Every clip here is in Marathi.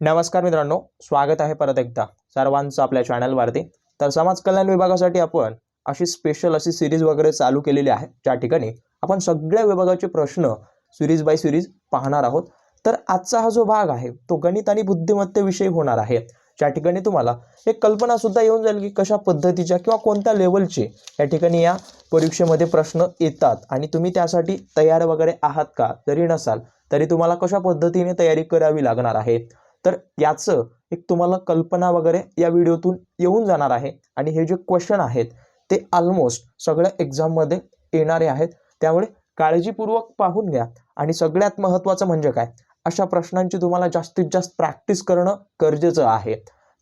नमस्कार मित्रांनो स्वागत आहे परत एकदा सर्वांचं आपल्या चॅनलवरती. तर समाज कल्याण विभागासाठी आपण अशी स्पेशल अशी सिरीज वगैरे चालू केलेली आहे. ज्या ठिकाणी आपण सगळ्या विभागाचे प्रश्न सिरीज बाय सिरीज पाहणार आहोत. तर आजचा हा जो भाग आहे तो गणित आणि बुद्धिमत्तेविषयी होणार आहे. ज्या ठिकाणी तुम्हाला एक कल्पनासुद्धा येऊन जाईल की कशा पद्धतीच्या किंवा कोणत्या लेवलचे या ठिकाणी या परीक्षेमध्ये प्रश्न येतात आणि तुम्ही त्यासाठी तयार वगैरे आहात का? जरी नसाल तरी तुम्हाला कशा पद्धतीने तयारी करावी लागणार आहे? तर याचं एक तुम्हाला कल्पना वगैरे या व्हिडिओतून येऊन जाणार आहे. आणि हे जे क्वेश्चन आहेत ते ऑलमोस्ट सगळ्या एक्झाममध्ये येणारे आहेत. त्यामुळे काळजीपूर्वक पाहून घ्या. आणि सगळ्यात महत्त्वाचं म्हणजे काय? अशा प्रश्नांची तुम्हाला जास्तीत जास्त प्रॅक्टिस करणं गरजेचं आहे.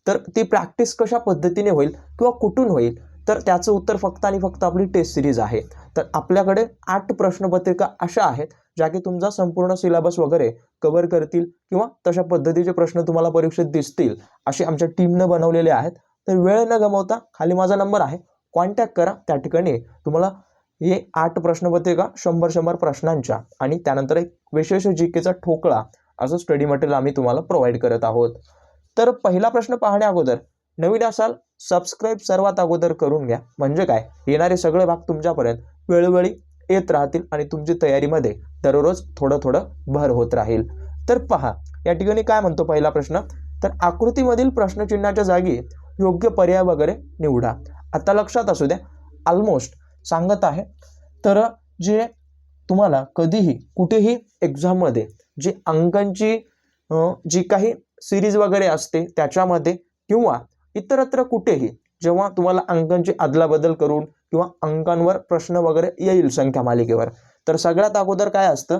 तर ती प्रॅक्टिस कशा पद्धतीने होईल किंवा कुठून होईल? तर त्याचं उत्तर फक्त आणि फक्त आपली टेस्ट सिरीज आहे. तर आपल्याकडे आठ प्रश्नपत्रिका अशा आहेत ज्या की तुमचा संपूर्ण सिलेबस वगैरे कवर करतील किंवा तशा पद्धतीचे प्रश्न तुम्हाला परीक्षेत दिसतील असे आमच्या टीमनं बनवलेले आहेत. तर वेळ न गमावता खाली माझा नंबर आहे. कॉन्टॅक्ट करा. त्या ठिकाणी तुम्हाला हे आठ प्रश्नपत्रिका शंभर शंभर प्रश्नांच्या आणि त्यानंतर एक विशेष जी केचा ठोकळा असं स्टडी मटेरियल आम्ही तुम्हाला प्रोव्हाइड करत आहोत. तर पहिला प्रश्न पाहण्या अगोदर नवीन असाल सबस्क्राईब सर्वात अगोदर करून घ्या. म्हणजे काय? येणारे सगळे भाग तुमच्यापर्यंत. वेळोवेळी येत राहतील आणि तुमची तयारीमध्ये दररोज थोडं थोडं भर होत राहील. तर पहा या ठिकाणी काय म्हणतो पहिला प्रश्न? तर आकृतीमधील प्रश्नचिन्हाच्या जागी योग्य पर्याय वगैरे निवडा. आता लक्षात असू द्या ऑलमोस्ट सांगत आहे. तर जे तुम्हाला कधीही कुठेही एक्झाममध्ये जी अंकांची जी काही सिरीज वगैरे असते त्याच्यामध्ये किंवा इतरत्र कुठेही जेव्हा तुम्हाला अंकांची अदलाबदल करून किंवा अंकांवर प्रश्न वगैरे येईल संख्या मालिकेवर. तर सगळ्यात अगोदर काय असतं?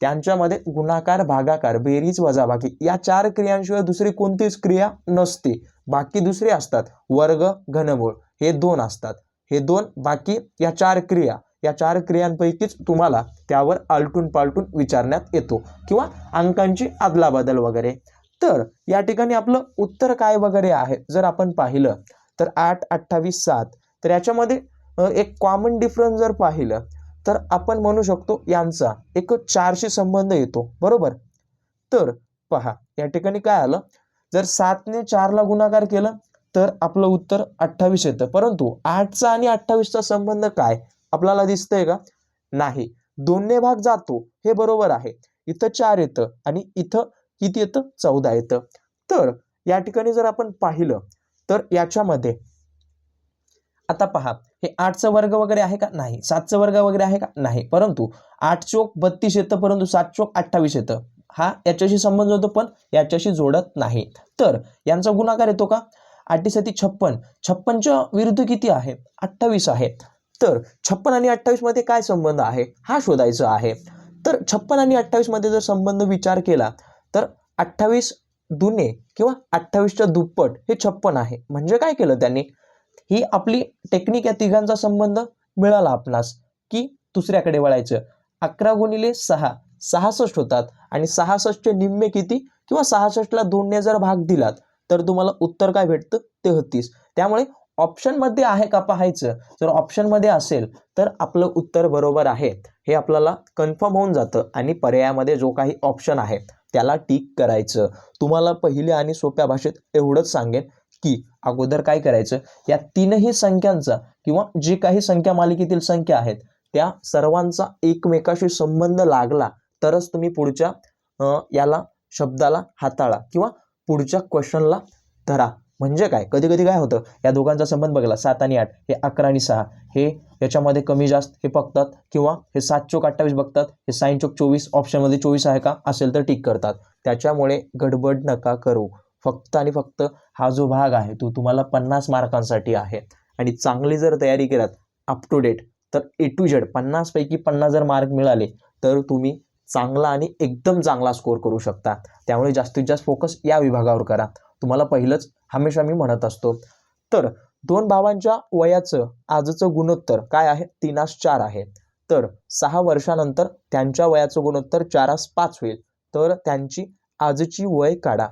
त्यांच्यामध्ये गुणाकार भागाकार बेरीज वजाबाकी या चार क्रियांशिवाय दुसरी कोणतीच क्रिया नसते. बाकी दुसरी असतात. वर्ग घनमूळ. हे दोन असतात. हे दोन बाकी या चार क्रिया. या चार क्रियांपैकीच तुम्हाला त्यावर आलटून पालटून विचारण्यात येतो. किंवा अंकांची अदलाबदल वगैरे. तर या ठिकाणी आपलं उत्तर काय वगैरे आहे? जर आपण पाहिलं तर आठ अठ्ठावीस सात. तर याच्यामध्ये एक कॉमन डिफरन्स जर पाहिलं तर आपण म्हणू शकतो यांचा एक चारशी संबंध येतो बरोबर? तर पहा या ठिकाणी काय आलं? जर सातने चारला गुणाकार केलं तर आपलं उत्तर अठ्ठावीस येतं. परंतु आठचा आणि अठ्ठावीसचा संबंध काय? आपल्याला दिसतंय का? नाही. दोन्ही भाग जातो हे बरोबर आहे. इथं चार येतं आणि इथं किती येतं? चौदा येतं. तर या ठिकाणी जर आपण पाहिलं तर याच्यामध्ये आता पहा हे आठचा वर्ग वगैरे आहे का? नाही. सातचा वर्ग वगैरे आहे का? नाही. परंतु आठ चोक बत्तीस येतं परंतु सात चोक अठ्ठावीस येतं. हा याच्याशी संबंध होतो पण याच्याशी जोडत नाही. तर यांचा गुणाकार येतो का? आठीसाठी छप्पन. छप्पनच्या विरुद्ध किती आहे? अठ्ठावीस आहे. तर छप्पन आणि अठ्ठावीसमध्ये काय संबंध आहे? हा शोधायचा आहे. तर छप्पन आणि अठ्ठावीसमध्ये जर संबंध विचार केला तर अठ्ठावीस दुने किंवा अठ्ठावीसच्या दुप्पट हे छप्पन आहे. म्हणजे काय केलं त्यांनी? ही आपली टेक्निक या तिघांचा संबंध मिळाला आपणास की दुसऱ्याकडे वळायचं. अकरा गुणिले सहा सहासष्ट होतात. आणि सहासष्टचे निम्मे किती? किंवा सहासष्टला दोनने जर भाग दिलात तर तुम्हाला उत्तर काय भेटतं? तेहतीस. त्यामुळे ऑप्शनमध्ये आहे का पाहायचं? जर ऑप्शनमध्ये असेल तर आपलं उत्तर बरोबर आहे. हे आपल्याला कन्फर्म होऊन जातं. आणि पर्यायामध्ये जो काही ऑप्शन आहे त्याला टिक करायचं. तुम्हाला पहिले आणि सोप्या भाषेत एवढंच सांगेन. की अगोदर काय करायचं? या तीनही संख्यांचा किंवा जे काही संख्या मालिकेतील संख्या आहेत त्या सर्वांचा एकमेकाशी संबंध लागला तरच तुम्ही पुढच्या याला शब्दाला हाताळा किंवा पुढच्या क्वेश्चनला धरा. म्हणजे काय? कधी कधी काय होतं? या दोघांचा संबंध बघला. सात आणि आठ हे अकरा आणि सहा. हे याच्यामध्ये कमी जास्त हे बघतात किंवा हे सात चोक अठ्ठावीस बघतात. हे साईन चोक चोवीस ऑप्शनमध्ये चोवीस आहे का? असेल तर टिक करतात. त्याच्यामुळे गडबड नका करू. फक्त आणि फक्त हा जो भाग आहे तो तुम्हाला पन्नास मार्कांसाठी आहे. आणि चांगली जर तयारी केलात अप टू डेट तर ए टू झेड पन्नासपैकी पन्नास जर मार्क मिळाले तर तुम्ही चांगला आणि एकदम चांगला स्कोअर करू शकता. त्यामुळे जास्तीत जास्त फोकस या विभागावर करा. तुम्हाला पहिलंच हमेशा मी म्हणत असतो. तर दोन भावांच्या वयाचं आजचं गुणोत्तर काय आहे? तीनास चार आहे. तर सहा वर्षानंतर त्यांच्या वयाचं गुणोत्तर चारास पाच होईल. तर त्यांची आजची वय काढा.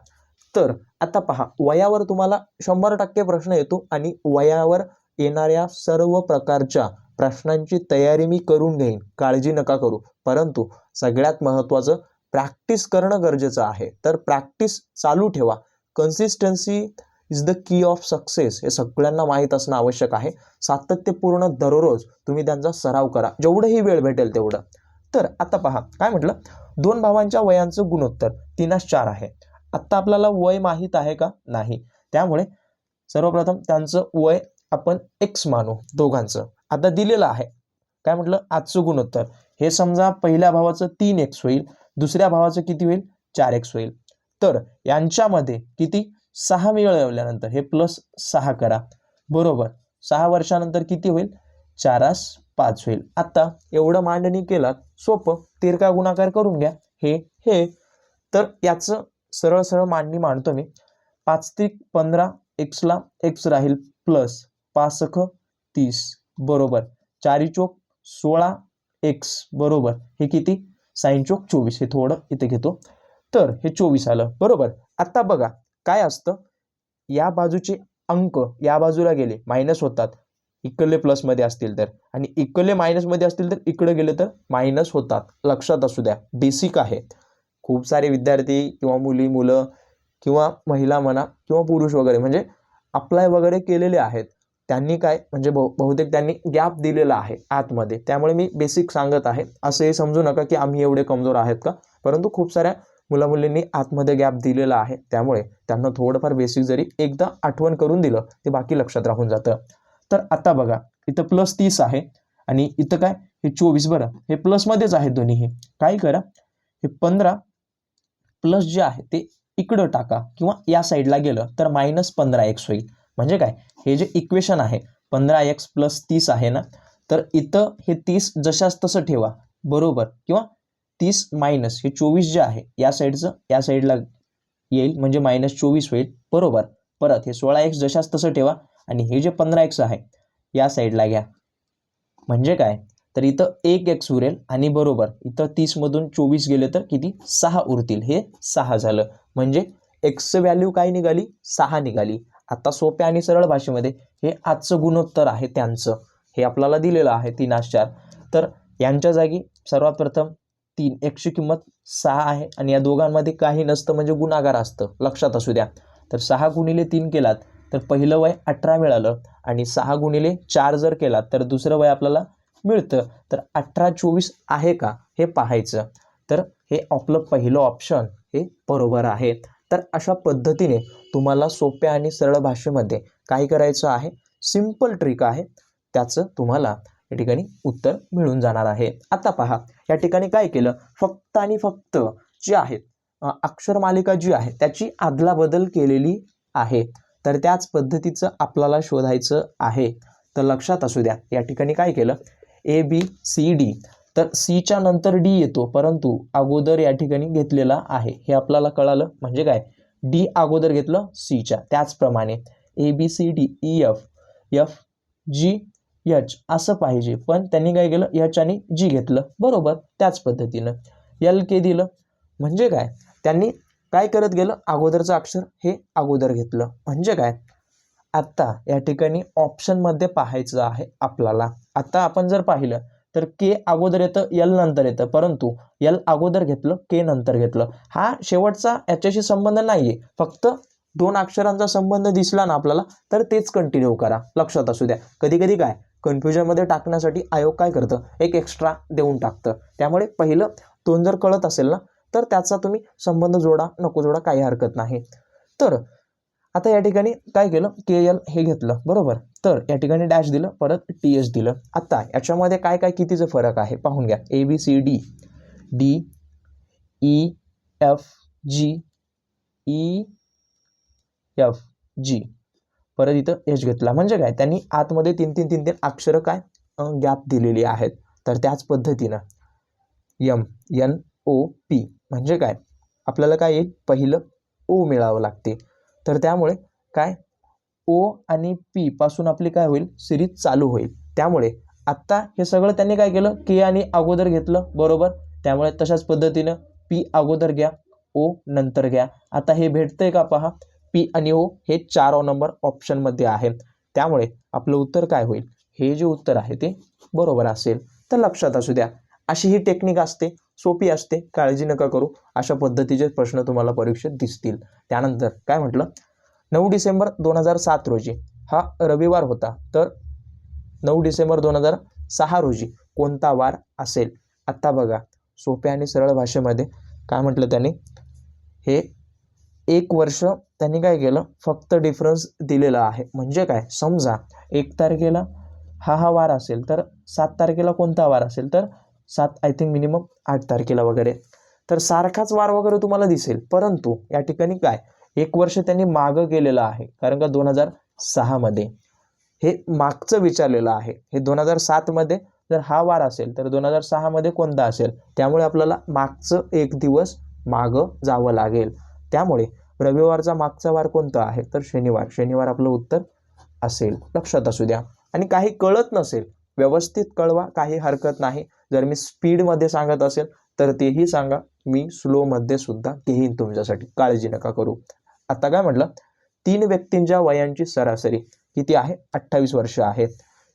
तर आता पहा वयावर तुम्हाला शंभर टक्के प्रश्न येतो आणि वयावर येणाऱ्या सर्व प्रकारच्या प्रश्नांची तयारी मी करून घेईन. काळजी नका करू. परंतु सगळ्यात महत्त्वाचं प्रॅक्टिस करणं गरजेचं आहे. तर प्रॅक्टिस चालू ठेवा. Consistency is the key of success हे सगळ्यांना माहीत असणं आवश्यक आहे. सातत्यपूर्ण दररोज तुम्ही त्यांचा सराव करा. जेवढंही वेळ भेटेल तेवढं. तर आता पहा काय म्हटलं? दोन भावांच्या वयांचं गुणोत्तर. तीनास चार आहे. आत्ता आपल्याला वय माहीत आहे का? नाही. त्यामुळे सर्वप्रथम त्यांचं वय आपण एक्स मानू दोघांचं. आता दिलेलं आहे. काय म्हटलं? आजचं गुणोत्तर. हे समजा पहिल्या भावाचं तीन एक्स होईल. दुसऱ्या भावाचं किती होईल? चार एक्स होईल. तर यांच्यामध्ये किती? सहा मिळवल्यानंतर. हे प्लस सहा करा. बरोबर. सहा वर्षानंतर किती होईल? चारास पाच होईल. आत्ता एवढं मांडणी केलात सोपं. तिरका गुणाकार करून घ्या. हे हे. तर याचं सरळ सरळ मांडणी मांडतो मी. पाच त्रिक पंधरा एक्सला एक्स राहील प्लस पाच सख तीस. बरोबर. चारी चोक सोळा एक्स बरोबर. हे किती? साईन चोक चोवीस. हे थोडं इथे घेतो. तर हे चोवीस आलं. बरोबर. आता बघा काय असतं? या बाजूचे अंक या बाजूला गेले मायनस होतात. इकडले प्लसमध्ये असतील तर. आणि इकडले मायनसमध्ये असतील तर इकडे गेले तर मायनस होतात. लक्षात असू द्या. बेसिक आहे. खूप सारे विद्यार्थी किंवा मुली मुलं किंवा महिला म्हणा किंवा पुरुष वगैरे म्हणजे अप्लाय वगैरे केलेले आहेत. त्यांनी काय म्हणजे बहु बहुतेक त्यांनी गॅप दिलेला आहे आतमध्ये. त्यामुळे मी बेसिक सांगत आहे. असंही समजू नका की आम्ही एवढे कमजोर आहेत का? परंतु खूप साऱ्या मुला मुलींनी आतमध्ये गॅप दिलेला आहे. त्यामुळे त्यांना थोडंफार बेसिक जरी एकदा आठवण करून दिलं ते बाकी लक्षात राहून जातं. तर आता बघा इथं प्लस तीस आहे आणि इथं काय? हे चोवीस बरं. हे प्लसमध्येच आहेत दोन्हीही काय करा? हे पंधरा प्लस जे आहे ते इकडं टाका किंवा या साईडला गेलं तर मायनस पंधरा एक्स होईल. म्हणजे काय? हे जे इक्वेशन आहे पंधरा एक्स प्लस तीस आहे ना? तर इथं हे तीस जशाच तसं ठेवा. बरोबर? किंवा तीस मायनस हे चोवीस जे आहे या साईडचं या साईडला येईल म्हणजे मायनस चोवीस होईल. बरोबर? परत हे सोळा एक्स जशाच तसं ठेवा आणि हे जे पंधरा एक्स आहे या साईडला घ्या. म्हणजे काय? तर इथं एक एक्स उरेल आणि बरोबर इथं तीसमधून चोवीस गेले तर किती? सहा उरतील. हे सहा झालं. म्हणजे एक्सचं व्हॅल्यू काय निघाली? सहा निघाली. आता सोप्या आणि सरळ भाषेमध्ये हे आजचं गुणोत्तर आहे त्यांचं. हे आपल्याला दिलेलं आहे तीन आज चार. तर यांच्या जागी सर्वात प्रथम तीन. एकची किंमत सहा आहे आणि या दोघांमध्ये काही नसतं म्हणजे गुणाकार असतं. लक्षात असू द्या. तर सहा गुणिले तीन केलात तर पहिलं वय अठरा मिळालं आणि सहा गुणिले चार जर केलात तर दुसरं वय आपल्याला मिळतं. तर अठरा चोवीस आहे का? हे पाहायचं. तर हे आपलं पहिलं ऑप्शन हे बरोबर आहे. तर अशा पद्धतीने तुम्हाला सोप्या आणि सरळ भाषेमध्ये काय करायचं आहे? सिंपल ट्रिक आहे. त्याचं तुम्हाला या ठिकाणी उत्तर मिळून जाणार आहे. आता पहा या ठिकाणी काय केलं? फक्त आणि फक्त जे आहेत अक्षरमालिका जी आहे त्याची आदलाबदल केलेली आहे. तर त्याच पद्धतीचं आपल्याला शोधायचं आहे. तर लक्षात असू द्या या ठिकाणी काय केलं? ए बी सी डी तर सीच्या नंतर डी येतो परंतु अगोदर या ठिकाणी घेतलेला आहे. हे आपल्याला कळालं? म्हणजे काय? डी अगोदर घेतलं सीच्या त्याचप्रमाणे A B C D E F F G H असं पाहिजे. पण त्यांनी काय केलं? एच आणि जी घेतलं. बरोबर? त्याच पद्धतीनं. एल के दिलं. म्हणजे काय? त्यांनी काय करत गेलं? अगोदरचं अक्षर हे अगोदर घेतलं. म्हणजे काय? आत्ता या ठिकाणी ऑप्शनमध्ये पाहायचं आहे आपल्याला. आता आपण जर पाहिलं तर के अगोदर येतं यल नंतर येतं. परंतु यल अगोदर घेतलं के नंतर घेतलं. हा शेवटचा याच्याशी संबंध नाही आहे फक्त दोन अक्षरांचा संबंध दिसला ना आपल्याला तर तेच कंटिन्यू करा. लक्षात असू द्या. कधी कधी काय कन्फ्युजनमध्ये टाकण्यासाठी आयोग काय करतं? एक एक्स्ट्रा देऊन टाकतं. त्यामुळे पहिलं दोन जर कळत असेल ना तर त्याचा तुम्ही संबंध जोडा नको जोडा काही हरकत नाही. तर आता या ठिकाणी काय केलं? के एल हे घेतलं बरोबर? तर या ठिकाणी डॅश दिलं परत टी एच दिलं. आता याच्यामध्ये काय काय कितीचं फरक आहे? पाहून घ्या. A B C D D E F G E F G परत इथं एच घेतला. म्हणजे काय? त्यांनी आतमध्ये तीन तीन तीन तीन अक्षरं काय? गॅप दिलेली आहेत. तर त्याच पद्धतीनं यम एन ओ पी म्हणजे काय? आपल्याला काय? येईल पहिलं ओ मिळावं लागते. तर त्यामुळे काय? ओ आणि पी पासून आपली काय होईल? सिरीज चालू होईल. त्यामुळे आत्ता हे सगळं त्यांनी काय केलं? के आणि अगोदर घेतलं. बरोबर? त्यामुळे तशाच पद्धतीनं पी अगोदर घ्या ओ नंतर घ्या. आता हे भेटतंय का पहा? पी आणि ओ हे चार नंबर ऑप्शनमध्ये आहे. त्यामुळे आपलं उत्तर काय होईल? हे जे उत्तर आहे ते बरोबर असेल. तर लक्षात असू द्या. अशी ही टेक्निक असते. सोपी असते काळजी नका करू अशा पद्धतीचे प्रश्न तुम्हाला परीक्षेत दिसतील. त्यानंतर काय म्हटलं? नऊ डिसेंबर दोन हजार सात रोजी. हा रविवार होता तर नऊ डिसेंबर दोन हजार सहा रोजी कोणता वार असेल? आत्ता बघा सोप्या आणि सरळ भाषेमध्ये काय म्हटलं त्यांनी? हे एक वर्ष त्यांनी काय केलं? फक्त डिफरन्स दिलेला आहे. म्हणजे काय? समजा एक तारखेला हा हा वार असेल तर सात तारखेला कोणता वार असेल? तर सात आय थिंक मिनिमम आठ तारखेला वगैरे. तर सारखाच वार वगैरे तुम्हाला दिसेल. परंतु या ठिकाणी काय? एक वर्ष त्यांनी मागं गेलेलं आहे. कारण का दोन हजार सहामध्ये हे मागचं विचारलेलं आहे. हे दोन हजार सातमध्ये जर हा वार असेल तर दोन हजार सहामध्ये कोणता असेल? त्यामुळे आपल्याला मागचं एक दिवस मागं जावं लागेल. त्यामुळे रविवारचा मागचा वार कोणता आहे? तर शनिवार. शनिवार आपलं उत्तर असेल. लक्षात असू द्या. आणि काही कळत नसेल व्यवस्थित कळवा काही हरकत नाही. जर मी स्पीडमध्ये सांगत असेल तर तेही सांगा. मी स्लोमध्ये सुद्धा घेईन तुमच्यासाठी काळजी नका करू. आता काय म्हटलं? तीन व्यक्तींच्या वयांची सरासरी किती आहे? अठ्ठावीस वर्ष आहे.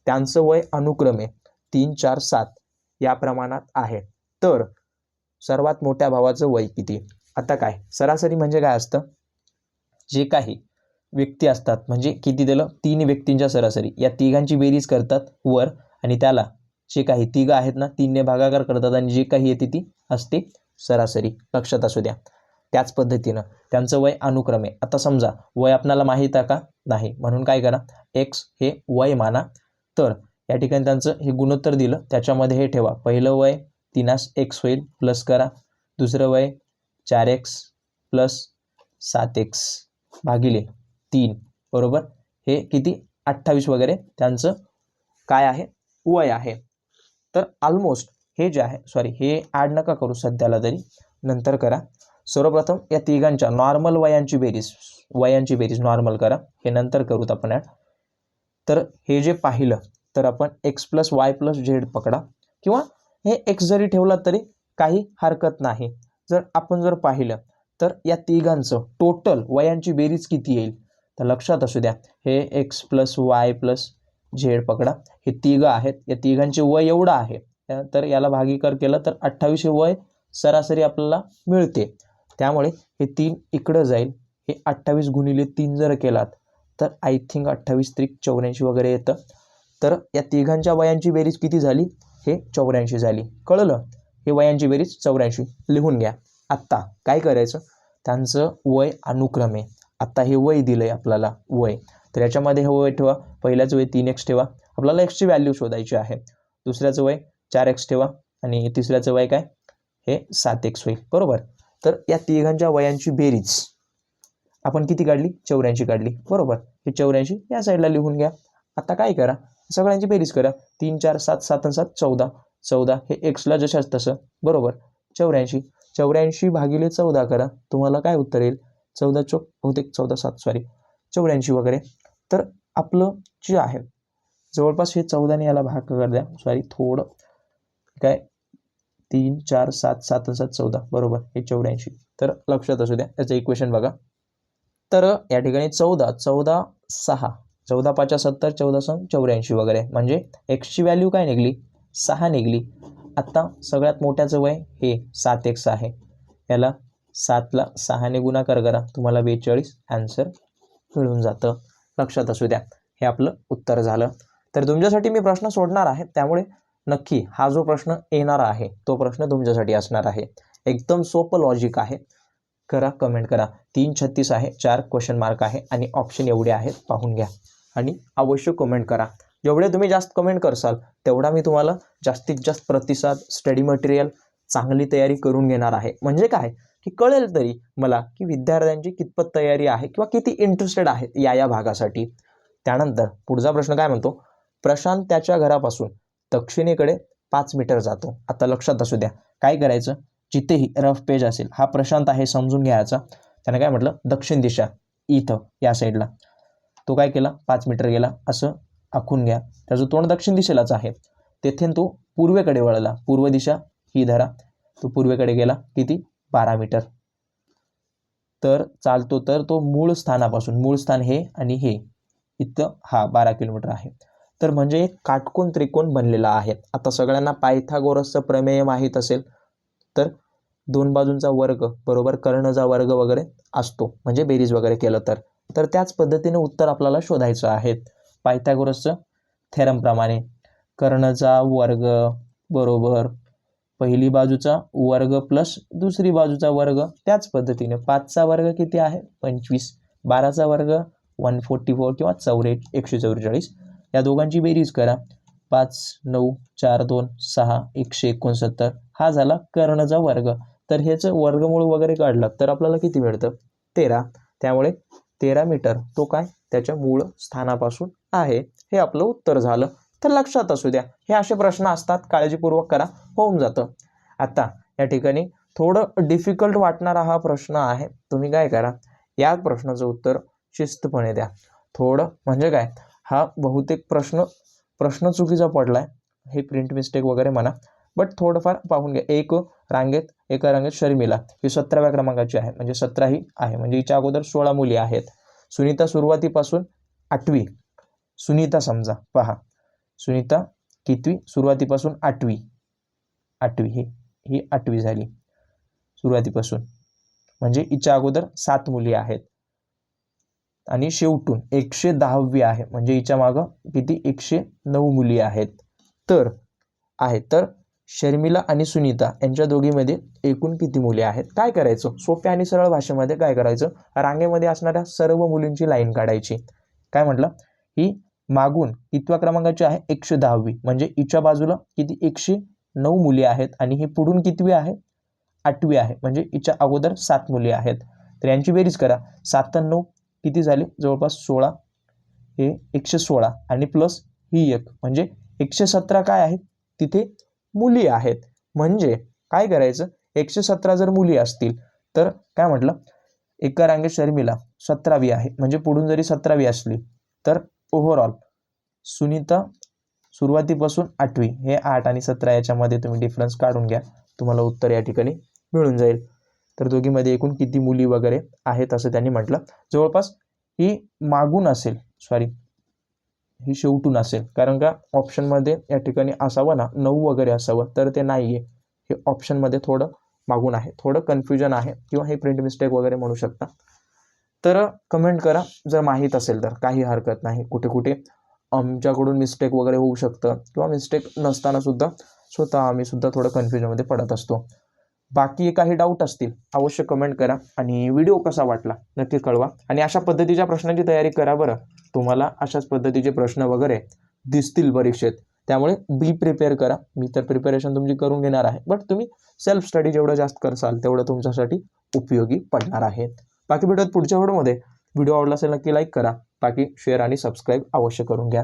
त्यांचं वय अनुक्रमे तीन चार सात या प्रमाणात आहे. तर सर्वात मोठ्या भावाचं वय किती? आता काय? सरासरी म्हणजे काय असतं? जे काही व्यक्ती असतात म्हणजे किती दिलं? तीन व्यक्तींच्या सरासरी. या तिघांची बेरीज करतात वर आणि त्याला जे काही तिघं आहेत ना तीनने भागाकार करतात आणि जे काही येते ती असते सरासरी. लक्षात असू द्या. त्याच पद्धतीनं त्यांचं वय अनुक्रमे. आता समजा वय आपणाला माहीत आहे का? नाही. म्हणून काय करा? एक्स हे वय माना. तर या ठिकाणी त्यांचं हे गुणोत्तर दिलं. त्याच्यामध्ये हे ठेवा. पहिलं वय तिनास एक्स होईल प्लस करा. दुसरं वय चार एक्स प्लस सात एक्स भागिले तीन. बरोबर? हे किती? अठ्ठावीस वगैरे. त्यांचं काय आहे? वय आहे. तर ऑलमोस्ट हे जे आहे सॉरी हे ॲड नका करू सध्याला तरी नंतर करा. सर्वप्रथम या तिघांच्या नॉर्मल वयांची बेरीज वयांची बेरीज नॉर्मल करा. हे नंतर करूत आपण ॲड तर हे जे पाहिलं तर आपण X plus Y plus Z पकडा. किंवा हे एक्स जरी ठेवला तरी काही हरकत नाही. जर आपण जर पाहिलं तर या तिघांचं टोटल वयांची बेरीज किती येईल? तर लक्षात असू द्या हे X plus Y plus Z पकडा. हे तिघं आहेत. या तिघांचे वय एवढं आहे. तर याला भागीकार केलं तर अठ्ठावीस हे वय सरासरी आपल्याला मिळते. त्यामुळे हे तीन इकडं जाईल. हे अठ्ठावीस गुणिले तीन जर केलात तर आय थिंक अठ्ठावीस त्रिक चौऱ्याऐंशी वगैरे येतं. तर या तिघांच्या वयांची बेरीज किती झाली? हे चौऱ्याऐंशी झाली. कळलं? हे वयांची बेरीज चौऱ्याऐंशी. लिहून घ्या. आत्ता काय करायचं? त्यांचं वय अनुक्रमे. आत्ता हे वय दिलं आहे आपल्याला. वय. तर याच्यामध्ये हे वय ठेवा. पहिल्याचं वय तीन एक्स ठेवा. आपल्याला एक्सची व्हॅल्यू शोधायची आहे. दुसऱ्याचं वय चार एक्स ठेवा. आणि तिसऱ्याचं वय काय? हे सात एक्स होईल. बरोबर? तर या तिघांच्या वयांची बेरीज आपण किती काढली? चौऱ्याऐंशी काढली. बरोबर? हे चौऱ्याऐंशी या साईडला लिहून घ्या. आता काय करा? सगळ्यांची बेरीज करा. तीन चार सात सात आणि सात चौदा. चौदा हे एक्सला जशाच तसं. बरोबर? चौऱ्याऐंशी. चौऱ्याऐंशी भागिले चौदा करा. तुम्हाला काय उत्तर येईल? चौदा चौक बहुतेक चौदा सात सॉरी चौऱ्याऐंशी वगैरे. तर आपलं जे आहे जवळपास हे चौदाने याला भाग कर द्या. सॉरी थोडं. काय? तीन चार सात सात सात चौदा. बरोबर हे चौऱ्याऐंशी. तर लक्षात असू द्या याचं इक्वेशन बघा. तर या ठिकाणी चौदा चौदा सहा. चौदा पाचा सत्तर चौदा सन चौऱ्याऐंशी वगैरे. म्हणजे एक्सची व्हॅल्यू काय निघली? सहा निघली. आत्ता सगळ्यात मोठ्याचं वय हे सात एक्स आहे. याला सातला सहाने गुणाकार करा. तुम्हाला बेचाळीस ॲन्सर मिळून जातं. लक्षात असू द्या. हे आपलं उत्तर झालं. तर तुमच्यासाठी मी प्रश्न सोडणार आहे. त्यामुळे नक्की हा जो प्रश्न येणार आहे तो प्रश्न तुमच्यासाठी असणार आहे. एकदम सोपं लॉजिक आहे. करा कमेंट करा. तीन छत्तीस आहे चार क्वेश्चन मार्क आहे आणि ऑप्शन एवढे आहेत पाहून घ्या. आणि अवश्य कमेंट करा. जेवढे तुम्ही जास्त कमेंट करसाल तेवढा मी तुम्हाला जास्तीत जास्त प्रतिसाद स्टडी मटेरियल चांगली तयारी करून घेणार आहे. म्हणजे काय? की कळेल तरी मला की विद्यार्थ्यांची कितपत तयारी आहे किंवा किती इंटरेस्टेड आहेत या या भागासाठी. त्यानंतर पुढचा प्रश्न काय म्हणतो? प्रशांत त्याच्या घरापासून दक्षिणेकडे पाच मीटर जातो. आता लक्षात असू द्या काय करायचं? जिथेही रफ पेज असेल हा प्रशांत आहे समजून घ्यायचा. त्याने काय म्हटलं? दक्षिण दिशा इथं या साईडला तो काय केला? पाच मीटर गेला. असं आखून घ्या. त्याचं तोंड दक्षिण दिशेलाच आहे. तेथे तो पूर्वेकडे वळला. पूर्व दिशा ही धरा. तो पूर्वेकडे गेला. किती? बारा मीटर. तर चालतो तर तो मूळ स्थानापासून मूळ स्थान हे आणि हे इथं हा बारा किलोमीटर आहे. तर म्हणजे एक काटकोन त्रिकोण बनलेला आहे. आता सगळ्यांना पायथागोरसचं प्रमेय माहीत असेल तर दोन बाजूंचा वर्ग बरोबर कर्णचा वर्ग वगैरे असतो. म्हणजे बेरीज वगैरे केलं तर. तर त्याच पद्धतीने उत्तर आपल्याला शोधायचं आहे. पायथागोरसचं थेरमप्रमाणे कर्णचा वर्ग बरोबर पहिली बाजूचा वर्ग प्लस दुसरी बाजूचा वर्ग. त्याच पद्धतीने पाचचा वर्ग किती आहे? पंचवीस. बाराचा वर्ग वन फोर्टी फोर किंवा चौरे एकशे चौवेचाळीस. या दोघांची बेरीज करा. पाच नऊ चार दोन सहा एकशे एकोणसत्तर. हा झाला कर्णचा वर्ग. तर ह्याचं वर्गमूळ वगैरे काढलं तर आपल्याला किती मिळतं? तेरा. त्यामुळे तेरा मीटर तो काय? त्याच्या मूळ स्थानापासून आहे. हे आपलं उत्तर झालं. तर लक्षात असू द्या हे असे प्रश्न असतात काळजीपूर्वक करा होऊन जातं. आता या ठिकाणी थोडं डिफिकल्ट वाटणारा हा प्रश्न आहे. तुम्ही काय करा या प्रश्नाचं उत्तर शिस्तपणे द्या. थोडं म्हणजे काय हा बहुतेक प्रश्न प्रश्न चुकीचा पडला आहे हे प्रिंट मिस्टेक वगैरे म्हणा बट थोडंफार पाहून घ्या. एक रांगेत एका रांगेत शर्मिला ही सतराव्या क्रमांकाची आहे म्हणजे सतरा ही आहे म्हणजे हिच्या अगोदर सोळा मुली आहेत. सुनीता सुरुवातीपासून आठवी. सुनीता समजा पहा. सुनीता कितवी? सुरुवातीपासून आठवी. आठवी. ही ही आठवी झाली. सुरुवातीपासून. म्हणजे हिच्या अगोदर सात मुली आहेत. आणि शेवटून एकशे दहावी आहे. म्हणजे हिच्या मागं किती? एकशे नऊ मुली आहेत. तर आहेत. तर शर्मिला आणि सुनीता यांच्या दोघीमध्ये एकूण किती मुली आहेत? काय करायचं? सोप्या आणि सरळ भाषेमध्ये काय करायचं? रांगेमध्ये असणाऱ्या सर्व मुलींची लाईन काढायची. काय म्हटलं? ही मागून कितव्या क्रमांकाची आहे एकशे दहावी. म्हणजे हिच्या बाजूला किती? एकशे नऊ मुली आहेत आणि ही पुढून कितवी आहे? आठवी आहे. म्हणजे हिच्या अगोदर सात मुली आहेत. तर यांची बेरीज करा. सात नऊ किती झाले? जवळपास सोळा. हे एकशे सोळा आणि प्लस ही एक. म्हणजे एकशे सतरा काय आहे तिथे मुली आहेत. म्हणजे काय करायचं? एकशे सतरा जर मुली असतील तर काय म्हटलं? एका रांगेत शर्मिला सतरावी आहे. म्हणजे पुढून जरी सतरावी असली तर ओव्हरऑल सुनीता सुरुवातीपासून आठवी. हे आठ आणि सतरा याच्यामध्ये तुम्ही डिफरन्स काढून घ्या. तुम्हाला उत्तर या ठिकाणी मिळून जाईल. तर दोघीमध्ये एकूण किती मुली वगैरे आहेत असं त्यांनी म्हटलं. जवळपास ही मागून असेल सॉरी ही शेवटून असेल. कारण का ऑप्शनमध्ये या ठिकाणी असावं ना नऊ वगैरे असावं तर ते नाही आहे हे ऑप्शनमध्ये थोडं मागून आहे. थोडं कन्फ्युजन आहे. किंवा हे प्रिंट मिस्टेक वगैरे म्हणू शकता. तर कमेंट करा. जर माहीत असेल तर. काही हरकत नाही. कुठे कुठे. आमच्याकडून मिस्टेक वगैरे होऊ शकतं. किंवा मिस्टेक नसताना सुद्धा स्वतः आम्ही सुद्धा थोडं कन्फ्युजनमध्ये पडत असतो. बाकी काही डाऊट असतील अवश्य कमेंट करा. आणि व्हिडिओ कसा वाटला नक्की कळवा. आणि अशा पद्धतीच्या प्रश्नांची तयारी करा बरं. तुम्हाला अशाच पद्धतीचे प्रश्न वगैरे दिसतील परीक्षेत त्यामुळे बी प्रिपेअर करा. मी तर प्रिपेरेशन तुमची करून घेणार आहे. बट तुम्ही सेल्फ स्टडी जेवढं जास्त करसाल तेवढं तुमच्यासाठी उपयोगी पडणार आहे. बाकी भेटत पुढच्या व्हिडिओमध्ये. व्हिडिओ आवडला असेल नक्की लाईक करा. बाकी शेअर आणि सबस्क्राईब अवश्य करून घ्या.